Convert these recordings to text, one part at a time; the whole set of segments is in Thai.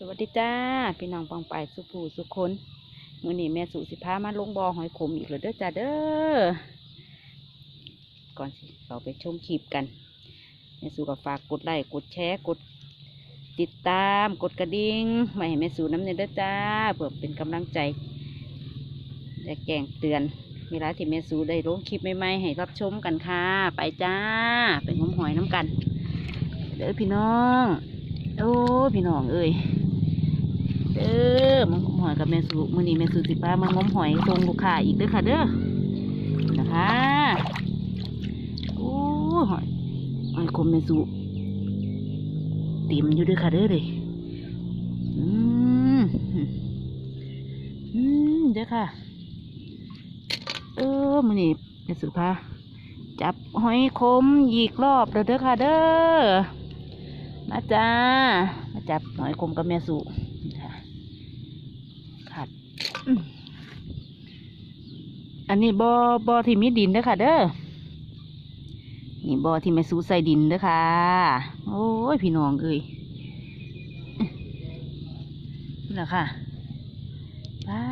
สวัสดีจ้า พี่น้องปองไปายสุภูสุคนมือนี้แม่สุสิพามาลงบอหอยขมอีกแล้วเด้อจ้าเด้อก่อนสิเราไปชมคลิปกันแม่สุก็ฝากกดไลค์กดแชร์กดติดตามกดกระดิ่งไม่ให้แม่สุน้ำเนยเด้อจ้าเพื่อเป็นกำลังใจและแจ้งเตือนเวลาที่แม่สุได้ลงคลิปใหม่ๆให้รับชมกันค่ะ ไปจ้าไปงมหอยน้ำกันเด้อพี่น้อง โอ้พี่น้องเอ้ย เด้อมันงมหอยกับแม่สุมือนี้แม่สุสิป้ามางมหอยตรงลูกค้าอีกเด้อค่ะเด้อนะคะโอ้หอยหอยคมแม่สุเต็มอยู่ด้อค่ะเด้อเลยอืมอืมเด้อค่ะ เออมือนี้แม่สุพาจับหอยคมอีกรอบเด้อเด้อค่ะเด้อมาจ้ามาจับหอยคมกับแม่สุค่ะขัดอืม อันนี้บอบอที่มีดินเด้อค่ะ เด้อนี่บอที่แม่สุใส่ดินเด้อค่ะ โอ้ยพี่น้องเอ้ยนี่แหละค่ะปา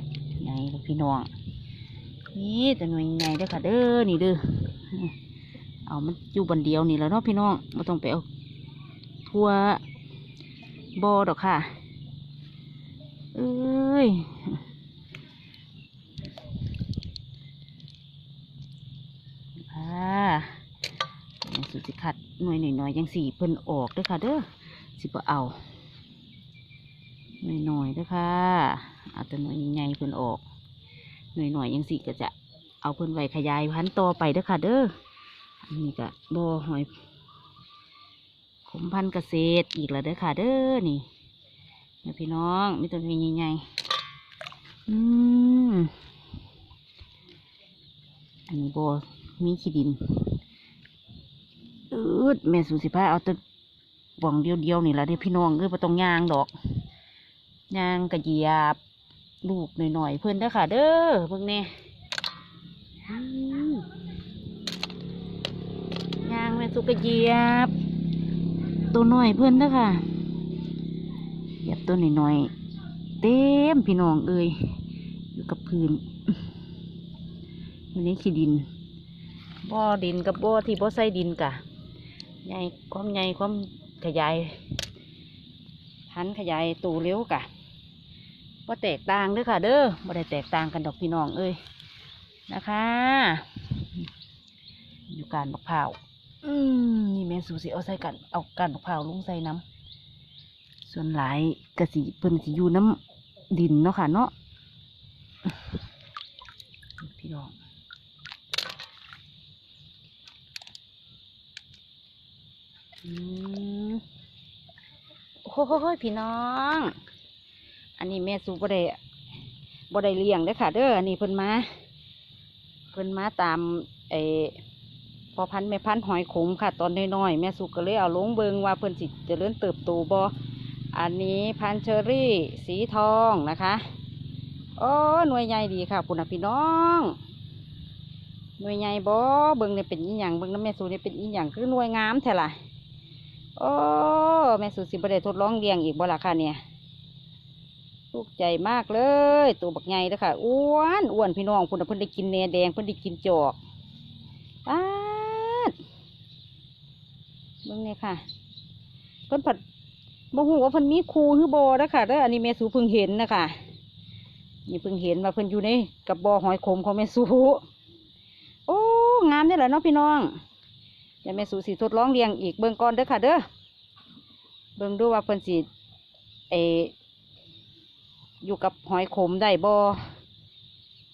ดไงล่ะพี่น้อง นี่แต่หน่วยไงเด้อค่ะ เด้อนี่เด้อเอามันอยู่บนเดียวนี่แหล้วเนาะพี่น้องไม่ต้องไปเอาทั่วบอดอกค่ะ เอ้ย ค่ะนี่สุดสิ ขัดหน่วยหน่อยๆยังสี่เพิ่นออกด้วยค่ะ เด้อสิบเอาหน่อยหน่อยๆด้อค่ะเอาแต่หน่วยใหญ่เพิ่นออก หน่อยหน่อยยังสี่ก็จะเอาเพิ่นไว้ขยายพันธุ์ต่อไปด้อค่ะ เด้ออันนี้ก็บอหอยขมพันธุ์เกษตรอีกแล้วเด้อค่ะ เด้อนี่เนี่ยพี่น้องมีต้นพีใหญ่ๆอืมอันนี้โบมีขี้ดิน ดแม่สุสิพาเอาแตัวบ่องเดียวๆนี่แหละเด้พี่น้องเอ้ยบ่ต้องย่างดอกย่างกระเหยียบลูกหน่อยๆเพื่อนเด้อค่ะ เด้อเบิ่งแน่อืมย่างแม่สุกระเหยียบ ตัวน้อยเพื่อนเด้อค่ะเหยียบตัวน้อยๆเต็มพี่น้องเอ้ยอยู่กับพื้นวันนี้ขี้ดินบ่อดินกับบ่อที่บ่ใส่ดินกะ ใหญ่ความใหญ่ความขยาย พันขยายตูเร็วกะบ่แตกต่างเด้อค่ะ เด้อบ่ได้แตกต่างกันดอกพี่น้องเอ้ยนะคะ อยู่การบักพร้าวอืมนี่แม่สูสิเอาใส่กันเอากันมะพร้าวลงใส่น้ำส่วนหลายกระสิเพิ่นสิอยู่น้ำดินเนาะค่ะเนาะพี่น้อง อืมโอ้โหพี่น้อง อันนี้แม่สูบ่ได้บ่ได้เลี้ยงเด้อค่ะ เด้ออันนี้เพิ่นมาเพิ่นมาตามไอพอพันแม่พันหอยขมค่ะ ตอนน้อยๆแม่สุกก็เลยเอาลงเบิงว่าเพิ่นสิจะเจริญเติบโตบ่อันนี้พันเชอรี่สีทองนะคะโอ้หน่วยใหญ่ดีค่ะปุ่นน่ะพี่น้อง หน่วยใหญ่บ่เบิงเนี่ยเป็นอีหยังเบิงน้ำแม่สูเนี่ยเป็นอีหยังคือหน่วยงามแท้ล่ะ โอ้แม่สูสิบได้ทดลองเลี้ยงอีกบ่ล่ะค่ะเนี่ยลูกใจมากเลย ตัวบักใหญ่เด้อค่ะอ้วนอ้วนพี่น้องพุ่นน่ะเพิ่นได้กินแหนแดงเพิ่นได้กินจอกป้าดเบิ่งเนี่ยค่ะเพิ่นผัดบ่ฮู้ว่าเพิ่นมีครูหรือบ่นะค่ะเด้ออันนี้แม่สูเพิ่งเห็นนะคะนี่เพิ่งเห็นว่าเพิ่นอยู่ในกับบ่อหอยขมของแม่สูโอ้งามนี่แหละเนาะพี่น้อง ดี๋ยวแม่สูสิทดลองเลี้ยงอีกเบิ่งก่อนเด้อค่ะเด้อเบิ่งดูว่าเพิ่นสิเออยู่กับหอยขมได้บ่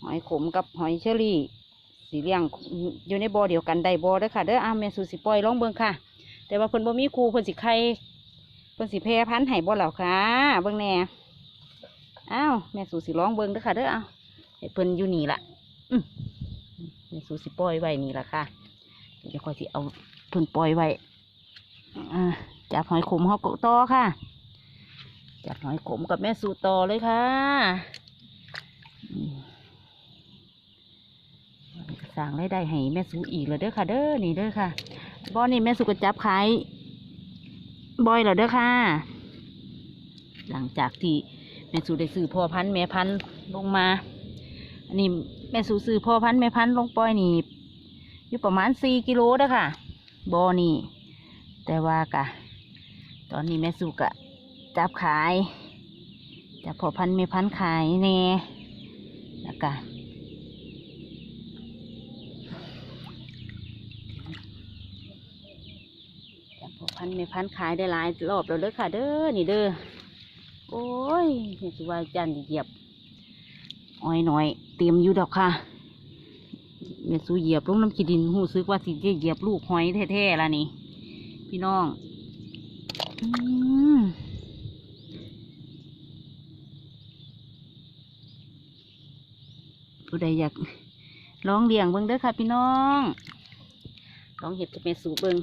หอยขมกับหอยเชอรี่สีเลี้ยงอยู่ในบ่อเดียวกันได้บ่เด้อค่ะเด้ออ้าแม่สูสิปล่อยลองเบิ่งค่ะ แต่ว่าเพิ่นบ่มีครูเพิ่นสิไข่เพิ่นสิแพร่พันธุ์ให้บ่แล้วค่ะ เบิ่งแน่อ้าวแม่สูสิลองเบิ่งเด้อค่ะเด้อเอาเพิ่นอยู่นี่ละอืแม่สูสิปล่อยไว้นี่ละค่ะ เดี๋ยวค่อยสิเอาเพิ่นปล่อยไว้จับหอยขมเฮาก็ต่อค่ะจับหอยขมกับแม่สูต่อเลยค่ะสร้างรายได้ให้แม่สูอีกแล้วเด้อค่ะ เด้อนี่เด้อค่ะบ่อนี่แม่สูก็จับขายบ่อยแล้วเด้อค่ะ หลังจากที่แม่สูได้ซื้อพ่อพันธุ์แม่พันธุ์ลงมาอันนี้แม่สูซื้อพ่อพันธุ์แม่พันธุ์ลงปล่อยนี่ อยู่ประมาณสี่กิโลเด้อค่ะบอนี่ แต่ว่ากะ ตอนนี้แม่สูกะจับขายจับพอพันม่พันขายแน่แล้วกะจับพอพันม่พันขายได้หลายรอบแล้วเด้อค่ะ เด้อนี่เด้อโอ้ยแม่สูว่าจันเหยียบอ้อยหน่อย เตรียมอยู่ดอกค่ะ เมียสูเหยียบลงน้ำขีดินหูซึกว่าสิจะเหยียบลูกหอยแท้ๆละนี่ พี่น้องอืมผู้ใดอยากลองเลี้ยงเบิ้งเด้อค่ะ พี่น้องลองเห็ดกับเมสูเบิ้ง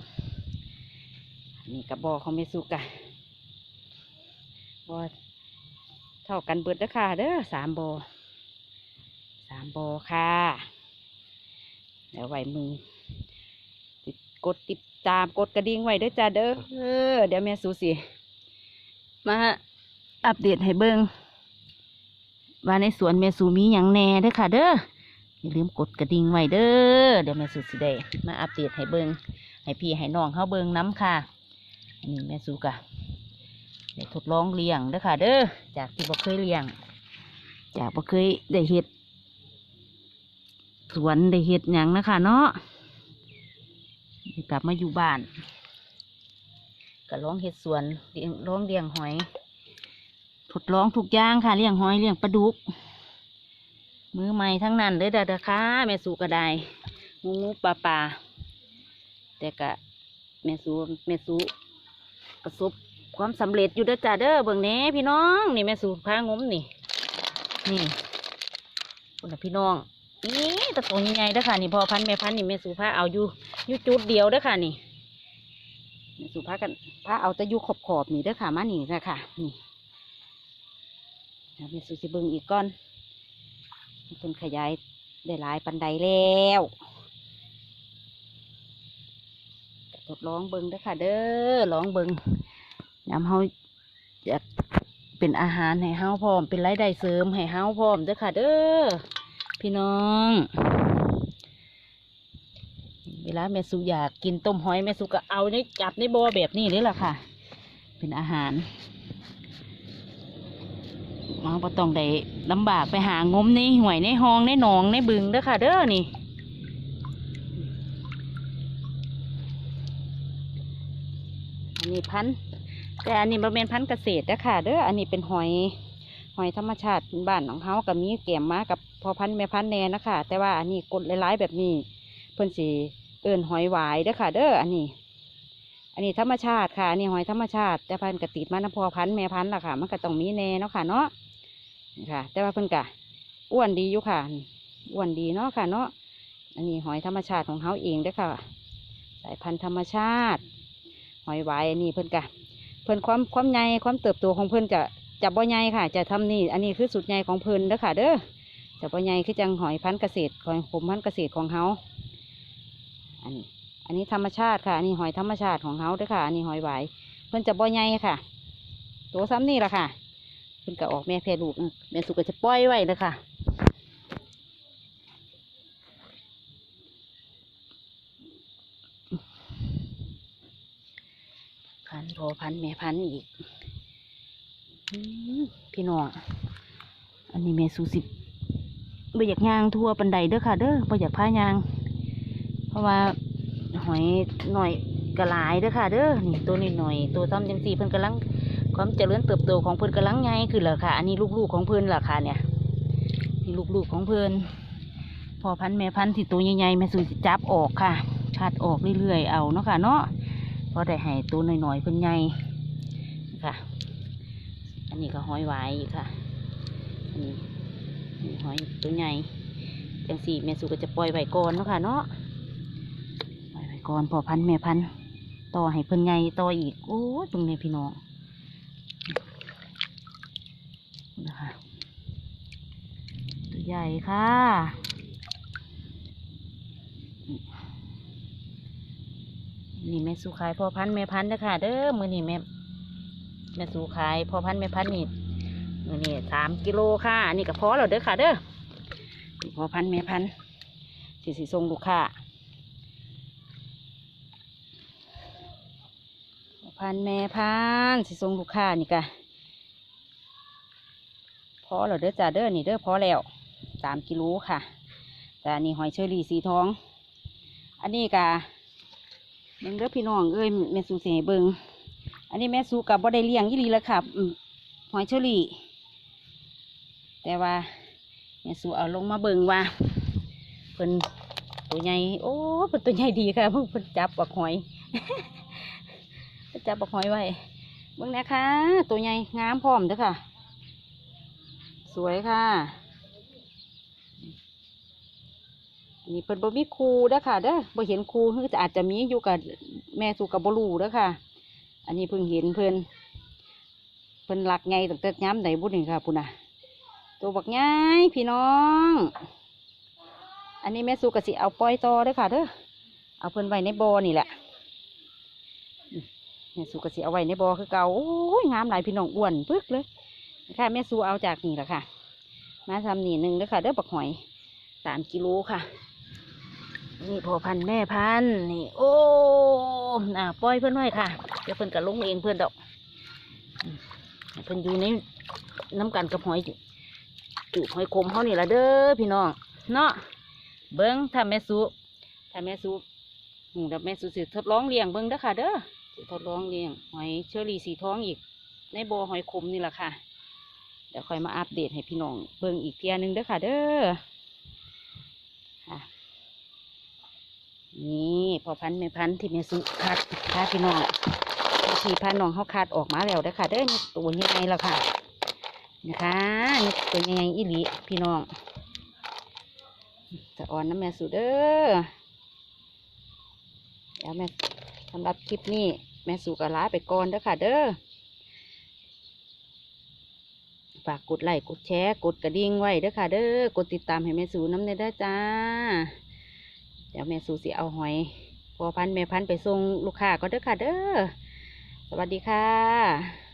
นี่กับบอของเมสูกะบอเท่ากันเบิดเด้อค่ะ เด้อสามบอสามบอค่ะ เดี๋ยวไว้มือติดกดติดตามกดกระดิ่งไว้เด้อจ้าเด้อเออเดี๋ยวแม่สูสิมาอัปเดตให้เบิงว่าในสวนแม่สูมีอย่างแหน่เด้อค่ะ เด้ออย่าลืมกดกระดิ่งไว้เด้อเดี๋ยวแม่สูสิได้มาอัปเดตให้เบิงให้พี่ให้น้องเขาเบิงน้ำค่ะอันนี้แม่สูกะได้ทดลองเลี้ยงเด้อค่ะ เด้อจากที่บ่เคยเลี้ยง จากบ่เคยได้เห็ด สวนได้เห็ดหยังนะคะเนาะกลับมาอยู่บ้านก็ลองเห็ดสวนเลี้ยงลองเลี้ยงหอยทดลองทุกอย่างค่ะเลี้ยงหอยเลี้ยงปลาดุก มือใหม่ทั้งนั้นเลยเด้อเด้อค่ะแม่สูก็ได้งูงูปลาปลาแต่กะแม่สูแม่สูประสบความสำเร็จอยู่เด้อจ้าเด้อเบิ่งแน่พี่น้อง นี่แม่สูพางมนี่ นี่คุณน่ะพี่น้อง นี่ตะโกนใหญ่ๆเด้อค่ะนี่พอพันแม่พันนี่แม่สุภาเอาอยู่อยู่จุดเดียวเด้อค่ะนี่แม่สุภากันพาเอาแต่อยู่ขอบขอบนี่เด้อค่ะมานี่นะค่ะนี่แม่สุสิเบิงอีกก้อนเพิ่นขยายได้หลายปันไดแล้วทดลองเบิ่งเด้อค่ะ เด้อลองเบิ่งยามเฮาอยากเป็นอาหารให้เฮาพร้อม เป็นรายได้เสริมให้เฮาพร้อมเด้อค่ะ เด้อ พี่น้อง เวลาแม่สุอยากกินต้มหอยแม่สุก็เอาในจับในบ่อแบบนี้นี่แหละค่ะ เป็นอาหารเราบ่ต้องได้ลำบากไปหางมในห่วยในห้องในหนองในบึงเด้อค่ะ เด้อนี่อันนี้พันธุ์แต่อันนี้บริเวณพันธุ์เกษตรเด้อค่ะ เด้ออันนี้เป็นหอย หอยธรรมชาติบ้านของเฮากับมีแก้มมากับพอพันธุ์แม่พันธุ์แน่นะคะ แต่ว่าอันนี้กดหลายๆแบบนี้เพิ่นสิเอิ้นหอยหวายเด้อค่ะ เด้ออันนี้ อันนี้ธรรมชาติค่ะอันนี้หอยธรรมชาติ แต่พันกระติดมาน้ำพอพันธุ์แม่พันธุ์ล่ะค่ะ มันก็ต้องมีแน่เนาะค่ะเนาะค่ะ แต่ว่าเพิ่นกะอ้วนดีอยู่ค่ะอ้วนดีเนาะค่ะ เนาะอันนี้หอยธรรมชาติของเฮาเองเด้อค่ะ สายพันธุ์ธรรมชาติ หอยหวายอันนี้เพิ่นกะเพิ่นความความใหญ่ความเติบโตของเพิ่นจะ จับบ่ใหญ่ค่ะ จะทำนี่ อันนี้คือสุดใหญ่ของเพิ่นเด้อค่ะ เด้อจับบ่ใหญ่คือจังหอยพันธุ์เกษตรของผมพันธุ์เกษตรของเฮาอันนี้ อันนี้ธรรมชาติค่ะ อันนี้หอยธรรมชาติของเฮาเด้อค่ะ อันนี้หอยหวายเพิ่นจะบ่ใหญ่ค่ะ ตัวซ้ำนี่แหละค่ะเพิ่นก็ออกแม่แพรลูกแม่สุกก็จะปล่อยไว้เลยค่ะพันธุ์พอพันธุ์แม่พันธุ์อีก พี่น้อง อันนี้แม่สูสิบบ่อยากย่างทั่วปันไดเด้อค่ะ เด้อบ่อยากพายาง เพราะว่าหอยหน่อยกระหลายเด้อค่ะ เด้อ นี่ตัวนี้หน่อย ตัวซ้ำจังสี่เพิ่นกำลัง ความเจริญเติบโตของเพิ่นกำลังใหญ่ขึ้นแล้วค่ะ อันนี้ลูกๆของเพิ่นล่ะค่ะเนี่ย นี่ลูกๆของเพิ่นพอพันแม่พันที่ตัวใหญ่ๆแม่สูสิจับออกค่ะชัดออกเรื่อยๆ เอาเนาะค่ะเนาะพอได้ให้ตัวหน่อยๆเพิ่นใหญ่ค่ะ อันนี้ก็ห้อยหวายอีกค่ะ อันนี้นี่หอยตัวใหญ่จังสี่แม่สุก็จะปล่อยไว้ก่อนเนาะค่ะเนาะปล่อยไว้ก่อนพอพันธุ์แม่พันธ์ต่อให้เพิ่นใหญ่ต่ออีกโอ้ตรงนี้พี่น้องนะคะตัวใหญ่ค่ะนี่แม่สุขายพอพันธุ์แม่พันธุ์เด้อค่ะเด้อมือนี่แม่ แม่สูขายพอพันแม่พันนี่นี่สามกิโลค่ะอันนี้ก็พอแล้วเด้อค่ะ เด้อพอพันแม่พันสิสิส่งลูกค้าพอพันแม่พันสิส่งลูกค้านี่กะพอแล้วเด้อจ้าเด้อนี่เด้อพอแล้วสามกิโลค่ะแต่นนี้หอยเชอรี่สีทอง อันนี้กะเบิ่งเด้อพี่น้องเอ้ยแม่สูเสียเบิง อันนี้แม่สูกับบ่ได้เลี้ยงยี่ลีแล้วค่ะหอยเชอรี่ แต่ว่าแม่สูเอาลงมาเบิ่งว่าเพิ่นตัวใหญ่โอ้เพิ่นตัวใหญ่ดีค่ะเพิ่นจับบักหอยจับบักหอยไว้เบิ่งนะคะ ตัวใหญ่งามพร้อมเด้อค่ะ สวยค่ะนี่เพิ่นบ่มีครูเด้อค่ะเด้อบ่เห็นครูคืออาจจะมีอยู่กับแม่สูกับบ่รู้เด้อค่ะ อันนี้เพิ่งเห็นเพิ่อนเพิ่นหลักไงตั้งแต่ย้ำไหนบุญนี่ค่ะพุ่นน่ะตัวบักง่ายพี่น้อง อันนี้แม่สู่กสิเอาปล่อยต่อเด้อค่ะเด้อเอาเพิ่อนไว้ในบ่อนี่แหละแม่สู่กสิเอาไว้ในบ่อคือเก่าโอ้ยงามหลายพี่น้องอ้วนปึกเลยค่ะแม่สูเอาจากนี่แหละค่ะ มาทำนี่หนึ่งเด้อค่ะเด้อปักหอยสามกิโลค่ะ นี่พอพันแม่พันนี่ โอ้น่ะปล่อยเพื่อนไว้ค่ะเดี๋ยวเพื่อนก็ลงเองเพื่อนดอกเพื่อนอยู่ในน้ำกันกับหอยจุหอยคมเขานี่ละเด้อพี่น้องเนาะเบิ้งถ้าแม่สูถ้าแม่สูหูดับแม่สูสิทดลองเลี้ยงเบิ้งเด้อค่ะ เด้อทดลองเลี้ยงหอยเชอรี่สีท้องอีก ในบ่อหอยคมนี่แหละค่ะเดี๋ยวค่อยมาอัปเดตให้พี่น้องเบิ่งอีกเทียหนึงเด้อค่ะ เด้อค่ะ นี่พอพันธุ์แม่พันที่แม่สุคัดค่ะพี่น้องที่พันน้องเขาคัดออกมาแล้วเด้ค่ะเด้อตัวใหญ่แล้วค่ะนะคะนี่ตัวใหญ่ๆอีหลีพี่น้องจะอ่อนน้ำแม่สุเด้อเดี๋ยวแม่สำหรับคลิปนี้แม่สุกลาไปก่อนเด้อค่ะ เด้อฝากกดไลค์กดแชร์กดกระดิ่งไว้เด้อค่ะ เด้อกดติดตามให้แม่สูน้ำเนยได้อจ้า เดี๋ยวแม่สูสีเอาหอยพอพันแม่พันไปส่งลูกค้าก็เด้อค่ะเด้อสวัสดีค่ะ